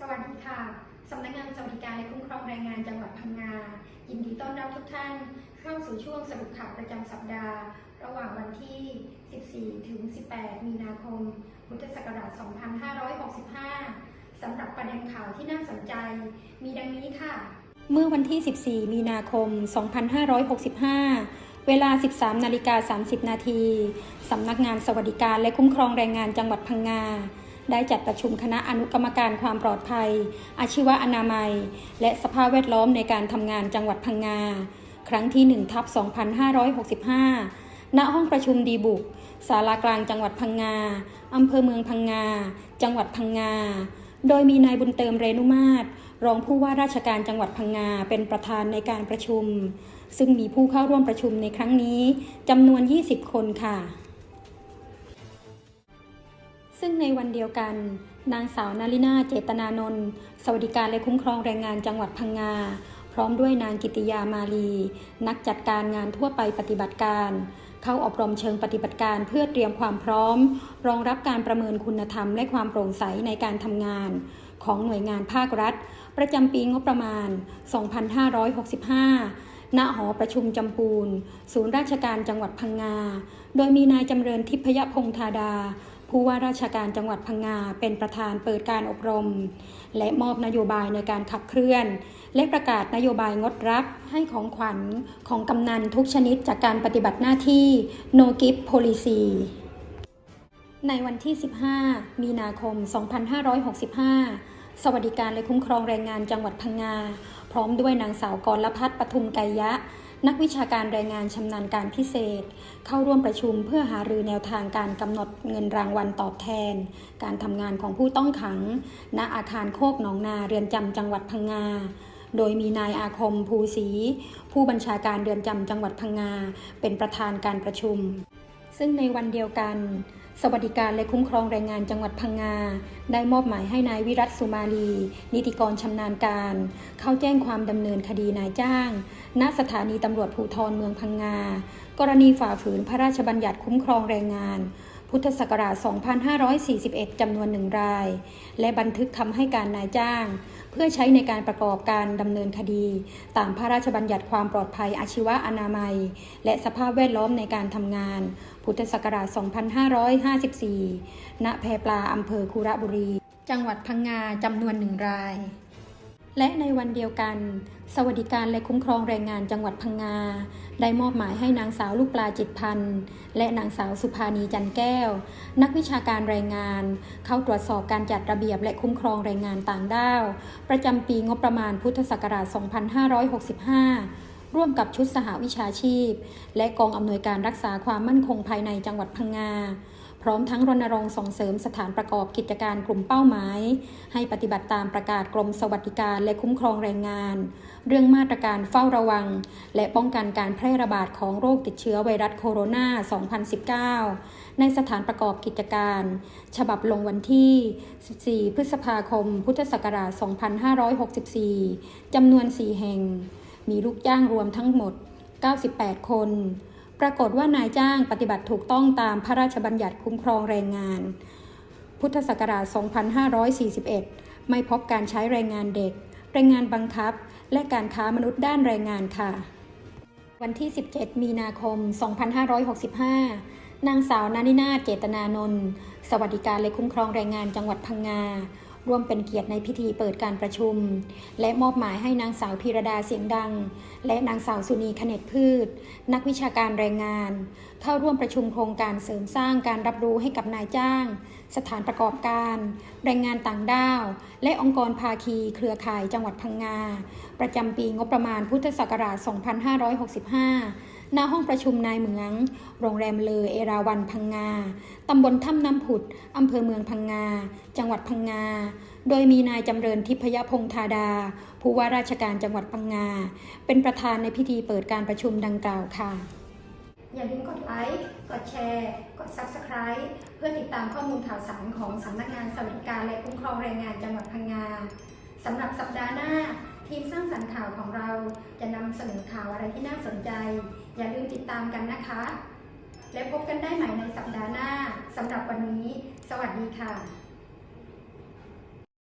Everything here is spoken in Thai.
สวัสดีค่ะ สำนักงานสวัสดิการและคุ้มครองแรงงานจังหวัดพังงา ยินดีต้อนรับทุกท่านเข้าสู่ช่วงสรุปข่าวประจำสัปดาห์ ระหว่างวันที่ 14 ถึง 18 มีนาคม พุทธศักราช 2565 สำหรับประเด็นข่าวที่น่าสนใจ มีดังนี้ค่ะ เมื่อวันที่ 14 มีนาคม 2565 เวลา 13 นาฬิกา 30 นาที สำนักงานสวัสดิการและคุ้มครองแรงงานจังหวัดพังงา ได้จัดประชุมคณะอนุกรรมการความปลอดภัย อาชีวอนามัย และสภาพแวดล้อมในการทำงานจังหวัดพังงา ครั้งที่1ทับ2565 ณ ห้องประชุมดีบุก ศาลากลางจังหวัดพังงา อำเภอเมืองพังงา จังหวัดพังงา โดยมีนายบุญเติมเรนุมาศรองผู้ว่าราชการจังหวัดพังงาเป็นประธานในการประชุม ซึ่งมีผู้เข้าร่วมประชุมในครั้งนี้จำนวน 20 คนค่ะ ซึ่งในวันเดียวกัน นางสาวนารินาเจตนานนท์สวัสดิการและคุ้มครองแรงงานจังหวัดพังงา พร้อมด้วยนางกิติยามาลี นักจัดการงานทั่วไปปฏิบัติการ เข้าอบรมเชิงปฏิบัติการเพื่อเตรียมความพร้อม รองรับการประเมินคุณธรรมและความโปร่งใสในการทำงาน ของหน่วยงานภาครัฐ ประจำปีงบประมาณ 2565ณหอประชุมจำปูน ศูนย์ราชการจังหวัดพังงา โดยมีนายจำเริญทิพยพงธาดา ผู้ว่าราชการจังหวัดพังงาเป็นประธานเปิดการอบรม และมอบนโยบายในการขับเคลื่อน และประกาศนโยบายงดรับให้ของขวัญของกำนันทุกชนิดจากการปฏิบัติหน้าที่ No Gift Policy ในวันที่ 15 มีนาคม 2565 สวัสดิการและคุ้มครองแรงงานจังหวัดพังงา พร้อมด้วยนางสาวกรพัฒน์ปทุมไกยะ นักวิชาการแรงงานชำนาญการพิเศษ เข้าร่วมประชุมเพื่อหารือแนวทางการกำหนดเงินรางวัลตอบแทน การทำงานของผู้ต้องขัง ณอาคารโคกหนองนาเรือนจำจังหวัดพังงาโดยมีนายอาคมภูศรีผู้บัญชาการเรือนจำจังหวัดพังงาเป็นประธานการประชุม ซึ่งในวันเดียวกัน สวัสดิการและคุ้มครองแรงงานจังหวัดพังงา ได้มอบหมายให้นายวิรัตสุมาลี นิติกรชำนาญการ เข้าแจ้งความดำเนินคดีนายจ้าง ณสถานีตำรวจภูธรเมืองพังงา กรณีฝ่าฝืนพระราชบัญญัติคุ้มครองแรงงาน พุทธศักราช 2541 จำนวนหนึ่งราย และบันทึกคำให้การนายจ้าง เพื่อใช้ในการประกอบการดำเนินคดี ตามพระราชบัญญัติความปลอดภัยอาชีวะอนามัย และสภาพแวดล้อมในการทำงาน พุทธศักราช 2554 ณ แพปลาอำเภอคุระบุรี จังหวัดพังงาจำนวนหนึ่งราย และในวันเดียวกัน สวัสดิการและคุ้มครองแรงงานจังหวัดพังงา ได้มอบหมายให้นางสาวลูกปลาจิตพันธ์และนางสาวสุภานีจันแก้ว นักวิชาการแรงงาน เข้าตรวจสอบการจัดระเบียบและคุ้มครองแรงงานต่างด้าว ประจำปีงบประมาณพุทธศักราช 2565 ร่วมกับชุดสหวิชาชีพ และกองอำนวยการรักษาความมั่นคงภายในจังหวัดพังงา พร้อมทั้งรณรงค์ส่งเสริมสถานประกอบกิจการกลุ่มเป้าหมาย ให้ปฏิบัติตามประกาศกรมสวัสดิการและคุ้มครองแรงงาน เรื่องมาตรการเฝ้าระวัง และป้องกันการแพร่ระบาดของโรคติดเชื้อไวรัสโคโรนา 2019 ในสถานประกอบกิจการ ฉบับลงวันที่ 14 พฤษภาคม พุทธศักราช 2564 จำนวน 4 แห่ง มีลูกจ้างรวมทั้งหมด 98 คน ปรากฏว่านายจ้างปฏิบัติถูกต้องตามพระราชบัญญัติคุ้มครองแรงงาน พุทธศักราช 2541 ไม่พบการใช้แรงงานเด็ก แรงงานบังคับ และการค้ามนุษย์ด้านแรงงานค่ะ วันที่ 17 มีนาคม 2565 นางสาวนานินาเจตนานนท์สวัสดิการและคุ้มครองแรงงานจังหวัดพังงา ร่วมเป็นเกียรติในพิธีเปิดการประชุม และมอบหมายให้นางสาวพีรดาเสียงดัง และนางสาวสุนีขเนตพืช นักวิชาการแรงงาน เข้าร่วมประชุมโครงการเสริมสร้างการรับรู้ให้กับนายจ้าง สถานประกอบการ แรงงานต่างด้าว และองค์กรภาคี เครือข่ายจังหวัดพังงา ประจำปีงบประมาณพุทธศักราช 2565 ณห้องประชุมนายเหมือง โรงแรมเลอเอราวันพังงา ตำบลถ้ำน้ำผุด อำเภอเมืองพังงา จังหวัดพังงา โดยมีนายจำเริญทิพยพงธาดา ผู้ว่าราชการจังหวัดพังงา เป็นประธานในพิธีเปิดการประชุมดังกล่าวค่ะ อย่าลืมกดไลค์ กดแชร์ กด Subscribe เพื่อติดตามข้อมูลข่าวสารของสำนักงานสวัสดิการและคุ้มครองแรงงานจังหวัดพังงาสำหรับสัปดาห์หน้า ทีมสร้างสรรค์ข่าวของเราจะนำเสนอข่าวอะไรที่น่าสนใจ อย่าลืมติดตามกันนะคะ และพบกันได้ใหม่ในสัปดาห์หน้าสำหรับวันนี้ สวัสดีค่ะ